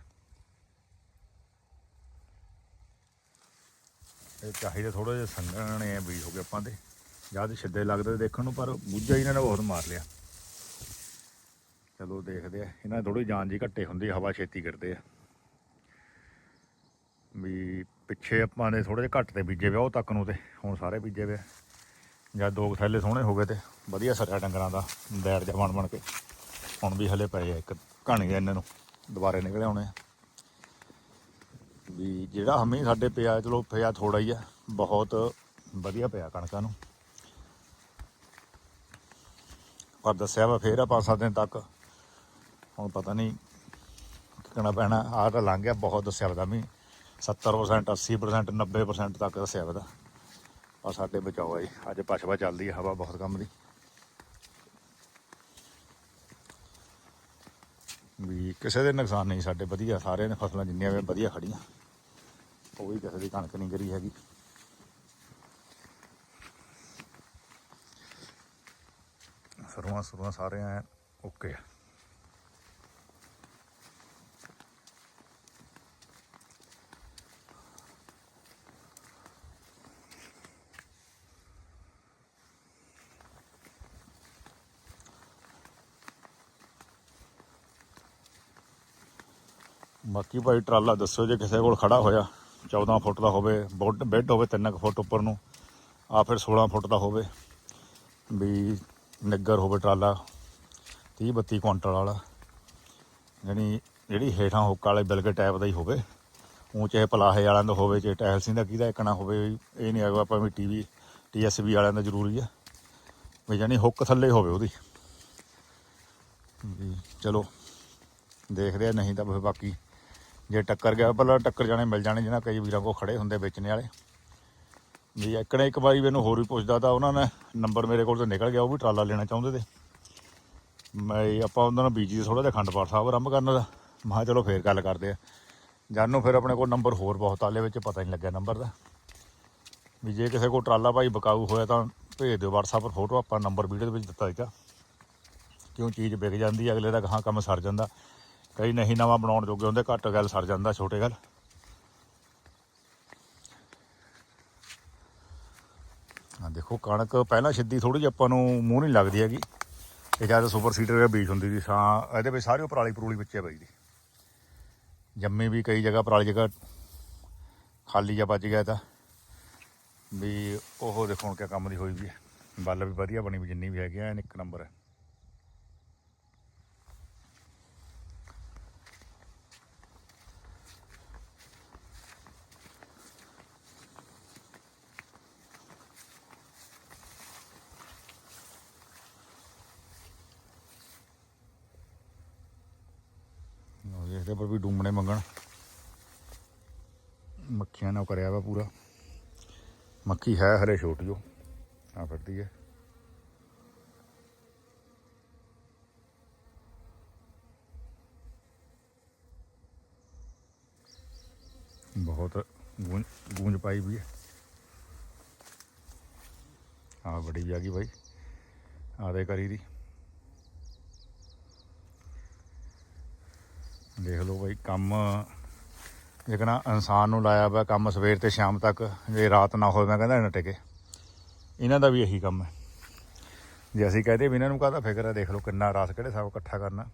ਇਹ ਚਾਹੀਦੇ ਥੋੜੇ ਜਿਹਾ ਸੰਘਣੇ ਆ ਬੀਜ ਹੋ ਗਏ ਆਪਾਂ ਦੇ। ਜਦ ਛਿੱਦੇ ਲੱਗਦੇ ਦੇਖਣ ਨੂੰ, ਪਰ ਬੁੱਝਾ ਹੀ ਇਹਨਾਂ ਨੇ ਬਹੁਤ ਮਾਰ ਲਿਆ। ਚਲੋ ਦੇਖਦੇ ਆ। ਇਹਨਾਂ ਥੋੜੀ ਜਾਨ ਜੀ ਘੱਟੇ ਹੁੰਦੀ ਹਵਾ ਛੇਤੀ ਕਰਦੇ ਆ। ਵੀ ਪਿੱਛੇ ਆਪਾਂ ਨੇ ਥੋੜੇ ਜਿਹਾ ਘੱਟ ਤੇ ਬੀਜੇ ਵੇ ਉਹ ਤੱਕ ਨੂੰ ਤੇ ਹੁਣ ਸਾਰੇ ਬੀਜੇ ਵੇ ਜਦ ਦੋ ਕੁ ਥੈਲੇ ਸੋਹਣੇ ਹੋ ਗਏ ਤੇ ਵਧੀਆ ਸਰਿਆ ਡੰਗਰਾਂ ਦਾ ਦੈੜ ਜਾ ਬਣ ਬਣ ਕੇ। ਹੁਣ ਵੀ ਹਲੇ ਪਏ ਆ, ਇੱਕ ਕਹਾਣੀ ਇਹਨਾਂ ਨੂੰ, ਦੁਬਾਰੇ ਨਿਕਲੇ ਆਉਣੇ ਆ। ਵੀ ਜਿਹੜਾ ਹਮੇ ਸਾਡੇ ਪਿਆ, ਚਲੋ ਪਿਆ ਥੋੜਾ ਹੀ ਆ, ਬਹੁਤ ਵਧੀਆ ਪਿਆ ਕਣਕਾਂ ਨੂੰ। ਪਰ ਦੱਸਿਆ ਵਾ, ਫੇਰ ਆ ਪੰਜ ਸੱਤ ਦਿਨ ਤੱਕ। ਹੁਣ ਪਤਾ ਨਹੀਂ ਕਿਹਣਾ ਪੈਣਾ। ਆਹ ਤਾਂ ਲੰਘ ਗਿਆ ਬਹੁਤ ਦੱਸਿਆ ਵਦਾ ਵੀ 70% 80% 90% ਤੱਕ ਦੱਸਿਆ ਵਾ ਆ ਸਾਡੇ ਬਚਾਓ ਆ ਜੀ। ਅੱਜ ਪਛਵਾ ਚੱਲਦੀ ਹਵਾ ਬਹੁਤ ਕੰਮ ਦੀ। ਵੀ ਕਿਸੇ ਦੇ ਨੁਕਸਾਨ ਨਹੀਂ, ਸਾਡੇ ਵਧੀਆ। ਸਾਰਿਆਂ ਨੇ ਫਸਲਾਂ ਜਿੰਨੀਆਂ ਵੀ ਵਧੀਆ ਖੜੀਆਂ ਕੋਈ ਕਿਸੇ ਦੀ ਕਣਕ ਨਹੀਂ ਗਰੀ ਹੈਗੀ। ਸਰਵਾ ਸਰਵਾ ਸਾਰੇ ਐ ਓਕੇ ਆ। ਬਾਕੀ ਭਾਈ ਟਰਾਲਾ ਦੱਸੋ ਜੇ ਕਿਸੇ ਕੋਲ ਖੜਾ ਹੋਇਆ 14 ਫੁੱਟ ਦਾ ਹੋਵੇ ਬੁੱਡ ਬੈੱਡ ਹੋਵੇ 3 ਫੁੱਟ ਉੱਪਰ ਨੂੰ, ਆ ਫਿਰ 16 ਫੁੱਟ ਦਾ ਹੋਵੇ, ਵੀ ਨਿੱਗਰ ਹੋਵੇ ਟਰਾਲਾ 30 32 ਕੁਇੰਟਲ ਵਾਲਾ ਜਾਣੀ ਜਿਹੜੀ ਹੇਠਾਂ ਹੁੱਕ ਵਾਲੇ ਬਿਲਕੁਲ ਟਾਈਪ ਦਾ ਹੀ ਹੋਵੇ, ਉਹ ਚਾਹੇ ਪਲਾਹੇ ਵਾਲਿਆਂ ਦਾ ਹੋਵੇ, ਚਾਹੇ ਟਹਿਲ ਸਿੰਘ ਦਾ, ਕਿਹਦਾ ਇੱਕ ਨਾ ਹੋਵੇ ਇਹ ਨਹੀਂ ਹੈਗਾ ਆਪਾਂ ਵੀ ਟੀਵੀ ਟੀਐਸਬੀ ਵਾਲਿਆਂ ਦਾ ਜ਼ਰੂਰੀ ਆ, ਵੀ ਜਾਣੀ ਹੁੱਕ ਥੱਲੇ ਹੋਵੇ ਉਹਦੀ। ਵੀ ਚਲੋ, ਦੇਖਦੇ ਆ, ਨਹੀਂ ਤਾਂ ਫਿਰ ਬਾਕੀ ਜੇ ਟੱਕਰ ਗਿਆ, ਪਹਿਲਾਂ ਟੱਕਰ ਜਾਣੇ ਮਿਲ ਜਾਣੇ ਜਿਹਨਾਂ ਕਈ ਵੀਰਾਂ ਕੋ ਖੜੇ ਹੁੰਦੇ ਵੇਚਣੇ ਵਾਲੇ। ਵੀ ਇੱਕਣੇ ਇੱਕ ਵਾਰੀ ਮੈਨੂੰ ਹੋਰ ਵੀ ਪੁੱਛਦਾ ਤਾਂ ਉਹਨਾਂ ਨੇ ਨੰਬਰ ਮੇਰੇ ਕੋਲ ਤੋਂ ਨਿਕਲ ਗਿਆ, ਉਹ ਵੀ ਟਰਾਲਾ ਲੈਣਾ ਚਾਹੁੰਦੇ ਤੇ। ਮੈਂ ਆਪਾਂ ਉਹਨਾਂ ਨਾਲ ਬੀਜੀ ਥੋੜਾ ਜਿਹਾ ਖੰਡਪਾਠ ਸਾਹਿਬ ਆਰੰਭ ਕਰਨ ਦਾ। ਮੈਂ ਚਲੋ ਫੇਰ ਗੱਲ ਕਰਦੇ ਆ। ਜਾਨੂੰ ਫਿਰ ਆਪਣੇ ਕੋਲ ਨੰਬਰ ਹੋਰ ਬਹੁਤ ਆਲੇ ਵਿੱਚ ਪਤਾ ਨਹੀਂ ਲੱਗਿਆ ਨੰਬਰ ਦਾ। ਵੀ ਜੇ ਕਿਸੇ ਕੋਲ ਟਰਾਲਾ ਭਾਈ ਬਕਾਊ ਹੋਇਆ ਤਾਂ ਭੇਜ ਦਿਓ WhatsApp ਪਰ ਫੋਟੋ, ਆਪਾਂ ਨੰਬਰ ਵੀਡੀਓ ਦੇ ਵਿੱਚ ਦਿੱਤਾ ਸੀਗਾ। ਕਿਉਂ ਚੀਜ਼ ਵਿਕ ਜਾਂਦੀ, ਅਗਲੇ ਦਾ ਗਾਹਾਂ ਕੰਮ ਸਰ ਜਾਂਦਾ। ਕਈ ਨਹੀਂ ਨਵਾਂ ਬਣਾਉਣ ਜੋਗੇ ਹੁੰਦੇ, ਘੱਟ ਗੱਲ ਸਰ ਜਾਂਦਾ, ਛੋਟੇ ਗੱਲ। ਆ ਦੇਖੋ, ਕਣਕ ਪਹਿਲਾਂ ਸਿੱਧੀ ਥੋੜੀ ਜਿਹੀ ਆਪਾਂ ਨੂੰ ਮੂੰਹ ਨਹੀਂ ਲੱਗਦੀ ਹੈਗੀ। ਇਹ ਜਦ ਸੁਪਰ ਸੀਡਰ ਦਾ ਬੀਜ ਹੁੰਦੀ ਸੀ ਸਾਂ ਇਹਦੇ ਵਿੱਚ ਸਾਰੀ ਉਹ ਪਰਾਲੀ ਪਰੂਲੀ ਵਿੱਚੇ ਪਈ ਦੀ ਜੰਮੀ ਵੀ ਕਈ ਜਗ੍ਹਾ ਪਰਾਲੀ ਜਗ੍ਹਾ ਖਾਲੀ ਜਿਹਾ ਬਚ ਗਿਆ ਤਾਂ। ਵੀ ਉਹ ਦੇਖੋ ਹੁਣ ਕਿਆ ਕੰਮ ਦੀ ਹੋਈ ਵੀ ਹੈ। ਬੱਲ ਵੀ ਵਧੀਆ ਬਣੀ ਵੀ, ਜਿੰਨੀ ਵੀ ਹੈਗੀ ਆ ਇੱਕ ਨੰਬਰ ਹੈ ਲਓ ਜੀ, ਇਹਦੇ ਪਰ ਵੀ ਡੂਮਣੇ ਮੰਗਣ ਮੱਖੀਆਂ ਨਾਲ ਕਰਿਆ ਵਾ ਪੂਰਾ ਮੱਖੀ ਹੈ ਹਲੇ ਛੋਟੀ ਉਹ ਆ ਫਿਰਦੀ ਹੈ ਬਹੁਤ ਗੂੰਜ ਗੂੰਜ ਪਾਈ ਵੀ ਹੈ ਆ ਬੜੀ ਵੀ ਆ ਗਈ ਬਾਈ ਆਦੇ ਕਰੀ ਦੀ ਦੇਖ ਲਓ ਬਾਈ ਕੰਮ ਲੇਕਿਨ ਇਨਸਾਨ ਨੂੰ ਲਾਇਆ ਵਾ ਕੰਮ ਸਵੇਰ ਤੇ ਸ਼ਾਮ ਤੱਕ, ਜੇ ਰਾਤ ਨਾ ਹੋਵੇ, ਮੈਂ ਕਹਿੰਦਾ ਇਹਨਾਂ ਟਿਕੇ। ਇਹਨਾਂ ਦਾ ਵੀ ਇਹੀ ਕੰਮ ਹੈ। ਜੇ ਅਸੀਂ ਕਹਦੇ ਵੀ ਇਹਨਾਂ ਨੂੰ ਕਾਹਦਾ ਫਿਕਰ ਹੈ, ਦੇਖ ਲਓ ਕਿੰਨਾ ਰਸ ਕਿਹੜੇ ਸਭ ਇਕੱਠਾ ਕਰਨਾ।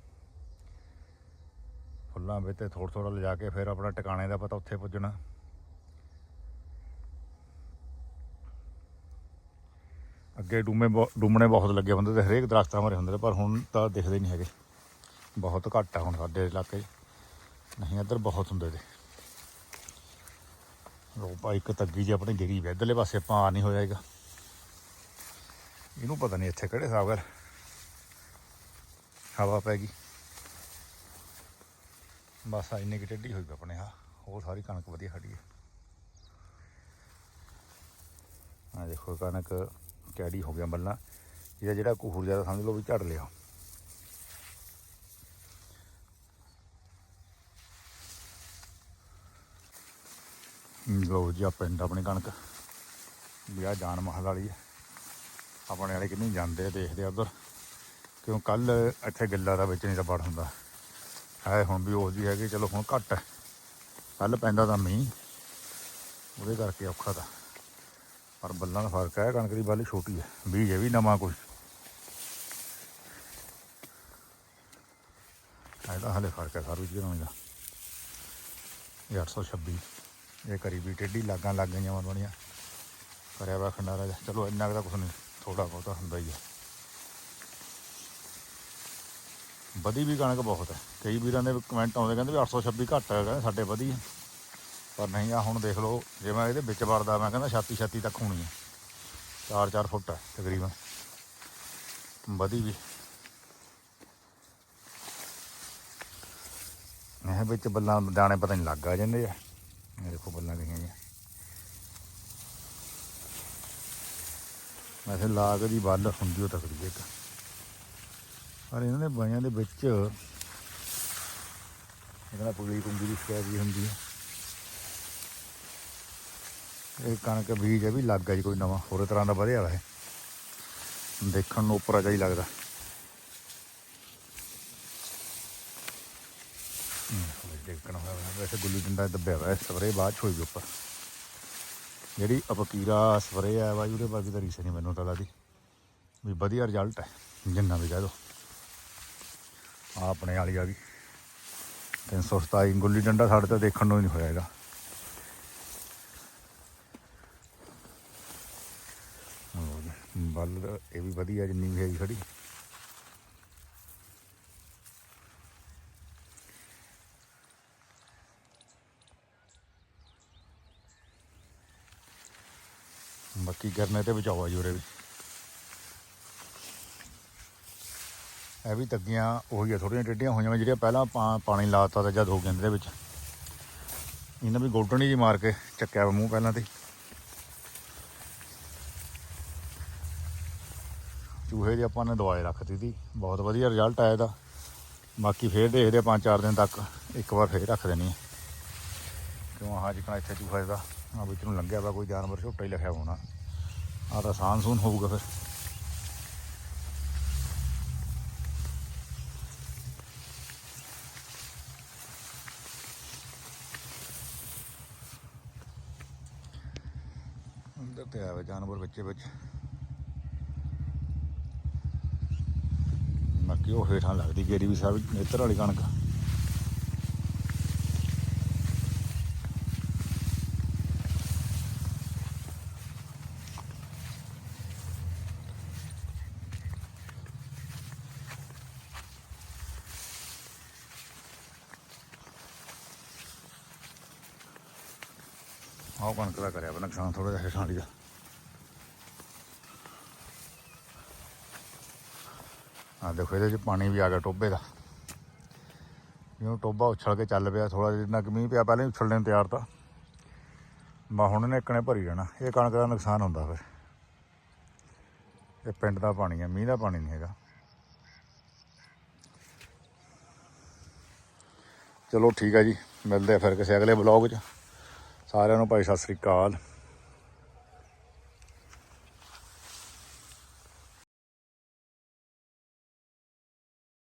ਫੁੱਲਾਂ ਵਿੱਚ ਤੇ ਥੋੜਾ ਥੋੜਾ ਲਿਜਾ ਕੇ ਫਿਰ ਆਪਣਾ ਟਿਕਾਣੇ ਦਾ ਪਤਾ ਉੱਥੇ ਪੁੱਜਣਾ। ਅੱਗੇ ਡੂਮੇ ਬਹੁ- ਡੂਮਣੇ ਬਹੁਤ ਲੱਗੇ ਹੁੰਦੇ ਤੇ ਹਰੇਕ ਦਰਖਤਾਂ ਮਾਰੇ ਹੁੰਦੇ ਤੇ ਪਰ ਹੁਣ ਤਾਂ ਦਿਖਦੇ ਨਹੀਂ ਹੈਗੇ। ਬਹੁਤ ਘੱਟ ਆ ਹੁਣ ਸਾਡੇ ਇਲਾਕੇ। 'ਚ ਨਹੀਂ, ਇੱਧਰ ਬਹੁਤ ਹੁੰਦੇ ਤੇ ਲੋ ਭਾਈ ਇੱਕ ਤੱਗੀ ਜੀ ਆਪਣੀ ਗਿਰੀ ਵੇ, ਇੱਧਰਲੇ ਪਾਸੇ ਪਾ ਨਹੀਂ ਹੋਇਆ ਹੈਗਾ। ਇਹਨੂੰ ਪਤਾ ਨਹੀਂ ਇੱਥੇ ਕਿਹੜੇ ਹਿਸਾਬ ਹਵਾ ਪੈ ਗਈ। ਬਸ ਆ ਇੰਨੀ ਕਿ ਟੇਢੀ ਹੋਈ ਆਪਣੇ ਆ ਹੋਰ ਸਾਰੀ ਕਣਕ ਵਧੀਆ ਖੜੀ ਹੈ ਆ ਦੇਖੋ ਕਣਕ ਕੈੜੀ ਹੋ ਗਿਆ ਬੱਲਾ ਇਹਦਾ ਜਿਹੜਾ ਕੂਹਰ ਜ਼ਿਆਦਾ ਸਮਝ ਲਓ ਵੀ ਝੜ ਲਿਆ। ਲੋ ਜੀ ਆ ਪਿੰਡ ਆਪਣੀ ਕਣਕ। ਵੀ ਆ ਜਾਨ ਮਹਲ ਵਾਲੀ ਹੈ। ਆਪਣੇ ਵਾਲੇ ਕਿੰਨੀ ਜਾਂਦੇ ਆ, ਦੇਖਦੇ ਆ ਉਧਰ। ਕਿਉਂ ਕੱਲ ਇੱਥੇ ਗਿੱਲਾ ਦਾ ਵਿੱਚ ਨਹੀਂ ਤਾਂ ਵੜ ਹੁੰਦਾ। ਹੈ ਹੁਣ ਵੀ ਉਹ ਜੀ ਹੈਗੀ ਚਲੋ ਹੁਣ ਘੱਟ ਹੈ। ਕੱਲ ਪੈਂਦਾ ਤਾਂ ਮੀਂਹ। ਉਹਦੇ ਕਰਕੇ ਔਖਾ ਤਾਂ। ਪਰ ਬੱਲਾਂ ਦਾ ਫ਼ਰਕ ਹੈ ਕਣਕ ਦੀ ਬੱਲ ਛੋਟੀ ਹੈ। ਬੀਜ ਇਹ ਵੀ ਨਵਾਂ ਕੋਈ। ਇਹਦਾ ਹਲੇ ਫ਼ਰਕ ਹੈ ਸਾਰੂ ਚੀਜ਼ਾਂ ਦਾ। ਇਹ 826 ਇਹ ਕਰੀ ਵੀ ਟੇਢੀ ਲਾਗਾਂ ਲੱਗ ਗਈਆਂ ਮਨ ਬਣੀਆਂ ਕਰਿਆ ਵਾ ਖੰਡਾਰਾ ਜਿਹਾ। ਚਲੋ ਇੰਨਾ ਕੁ ਤਾਂ ਕੁਛ ਨਹੀਂ ਥੋੜਾ ਬਹੁਤਾ ਹੁੰਦਾ ਹੀ ਆ। ਵਧੀ ਵੀ ਕਣਕ ਬਹੁਤ ਹੈ ਕਈ ਵੀਰਾਂ ਦੇ ਕਮੈਂਟ ਆਉਂਦੇ ਕਹਿੰਦੇ ਵੀ 826 ਘੱਟ ਹੈ ਕਹਿੰਦੇ ਸਾਡੇ ਵਧੀ ਪਰ ਨਹੀਂ ਆ ਹੁਣ ਦੇਖ ਲਓ, ਜੇ ਮੈਂ ਇਹਦੇ ਵਿੱਚ ਵੜਦਾ, ਮੈਂ ਕਹਿੰਦਾ ਛਾਤੀ ਛਾਤੀ ਤੱਕ ਹੋਣੀ ਹੈ 4-4 ਫੁੱਟ ਹੈ ਤਕਰੀਬਨ। ਵਧੀ ਵੀ। ਇਹ ਵਿੱਚ ਬੱਲਾਂ ਦਾਣੇ ਪਤਾ ਨਹੀਂ ਲੱਗ ਆ ਜਾਂਦੇ ਆ। ਇਹ ਦੇਖੋ ਬੱਲਾਂ ਗਈਆਂ। ਜੀ ਵੈਸੇ ਲਾਗ ਦੀ ਵੱਲ ਹੁੰਦੀ ਉਹ ਤਕੜੀ ਇੱਕ। ਪਰ ਇਹਨਾਂ ਦੇ ਬਾਈਆਂ ਦੇ ਵਿੱਚ ਇਹਨਾਂ ਦਾ ਪੁਲੀ ਕੁੰਗੀ ਦੀ ਸ਼ਿਕਾਇਤ ਵੀ ਹੁੰਦੀ ਹੈ ਇਹ ਕਣਕ ਬੀਜ ਹੈ ਵੀ ਲੱਗ ਗਿਆ ਜੀ ਕੋਈ ਨਵਾਂ, ਹੋਰ ਤਰ੍ਹਾਂ ਦਾ ਵਧਿਆ ਵਾ ਇਹ ਦੇਖਣ ਨੂੰ ਉੱਪਰ ਜਿਹਾ ਹੀ ਲੱਗਦਾ ਹੂੰ ਦੇਖਣ ਹੋਇਆ ਵਾ। ਵੈਸੇ ਗੁੱਲੀ ਡੰਡਾ ਦੱਬਿਆ ਹੋਇਆ ਸਪਰੇ ਬਾਅਦ 'ਚ ਹੋਈ ਉੱਪਰ। ਜਿਹੜੀ ਅਪਕੀਰਾ ਸਪਰੇ ਆ ਵਾ ਉਹਦੇ ਬਾਰੇ ਤਾਂ ਰੀਸ ਨਹੀਂ ਮੈਨੂੰ ਤਾਂ ਲੱਗਦੀ। ਵੀ ਵਧੀਆ ਰਿਜ਼ਲਟ ਹੈ, ਜਿੰਨਾ ਵੀ ਕਹਿ ਦੋ। ਆ ਆਪਣੇ ਵਾਲੀ ਆ ਗਈ। 327 ਗੁੱਲੀ ਡੰਡਾ ਸਾਡੇ ਤਾਂ ਦੇਖਣ ਨੂੰ ਹੀ ਨਹੀਂ ਹੋਇਆ ਇਹਦਾ। ਹੋਰ ਬੱਲ ਇਹ ਵੀ ਵਧੀਆ ਜਿੰਨੀ ਵੀ ਹੈਗੀ ਖੜੀ। ਬਾਕੀ ਗਰਨੇ ਤੇ ਬਚਾਓ ਆ ਜੀ ਉਰੇ ਵੀ। ਇਹ ਵੀ ਤੱਗੀਆਂ ਉਹੀ ਆ ਥੋੜੀਆਂ ਟੇਢੀਆਂ ਹੋਈਆਂ ਵਾ ਜਿਹੜੀਆਂ ਪਹਿਲਾਂ ਪਾ- ਪਾਣੀ ਲਾਤਾ ਤਾਂ ਜਦ ਹੋ ਗਿਆ ਦੇ ਵਿੱਚ। ਇਹਨਾਂ ਵੀ ਗੋਲਡਣੀ ਜੀ ਮਾਰ ਕੇ ਚੱਕਿਆ ਵਾ ਮੂੰਹ ਪਹਿਲਾਂ ਤੇ। ਚੂਹੇ ਦੀ ਆਪਾਂ ਨੇ ਦਵਾਈ ਰੱਖਤੀ ਸੀ ਬਹੁਤ ਵਧੀਆ ਰਿਜ਼ਲਟ ਆਇਆ ਦਾ ਬਾਕੀ ਫੇਰ ਦੇਖਦੇ ਆ ਪੰਜ ਚਾਰ ਦਿਨ ਤੱਕ, ਇੱਕ ਵਾਰ ਫੇਰ ਰੱਖ ਦੇਣੀ ਹੈ ਕਿਉਂ ਆਹ ਜਿਕਣਾ ਇੱਥੇ ਚੂਹਾ ਇਹਦਾ, ਆ ਵਿੱਚ ਨੂੰ ਲੰਘਿਆ ਵਾ, ਕੋਈ ਜਾਨਵਰ ਝੋਟਾ ਹੀ ਲਿਖਿਆ ਹੋਣਾ। ਆ ਤਾਂ ਸਾਨ ਸੂਨ ਹੋਊਗਾ ਫਿਰ। ਅੰਦਰ ਤੇ ਆਵੇ ਜਾਨਵਰ ਬੱਚੇ ਵਿੱਚ। ਬਾਕੀ ਉਹ ਹੇਠਾਂ ਲੱਗਦੀ ਗੇਰੀ ਵੀ ਸਭ ਨੇਤਰ ਵਾਲੀ ਕਣਕ। ਆਹ ਕਣਕ ਦਾ ਕਰਿਆ ਵਾ, ਨੁਕਸਾਨ ਥੋੜਾ ਜਿਹਾ ਹੇਠਾਂ ਦਾ। ਆ ਦੇਖੋ, ਇਹਦੇ 'ਚ ਪਾਣੀ ਵੀ ਆ ਗਿਆ ਟੋਬੇ ਦਾ। ਜਿਉਂ ਟੋਬਾ ਉਛਲ ਕੇ ਚੱਲ ਪਿਆ ਥੋੜਾ ਜਿਹਾ ਜਿੰਨਾ ਕੁ ਮੀਂਹ ਪਿਆ, ਪਹਿਲਾਂ ਹੀ ਉਛਲਣੇ ਨੂੰ ਤਿਆਰ ਤਾਂ। ਮੈਂ ਹੁਣ ਇਹਨੇ ਇੱਕਣੇ ਭਰੀ ਜਾਣਾ ਇਹ ਕਣਕ ਦਾ ਨੁਕਸਾਨ ਹੁੰਦਾ ਫਿਰ। ਇਹ ਪਿੰਡ ਦਾ ਪਾਣੀ ਹੈ ਮੀਂਹ ਦਾ ਪਾਣੀ ਨਹੀਂ ਹੈਗਾ। ਚਲੋ ਠੀਕ ਹੈ ਜੀ, ਮਿਲਦੇ ਆ ਫਿਰ ਕਿਸੇ ਅਗਲੇ ਬਲੌਗ 'ਚ। ਸਾਰਿਆਂ ਨੂੰ ਭਾਈ ਸਤਿ ਸ੍ਰੀ ਅਕਾਲ।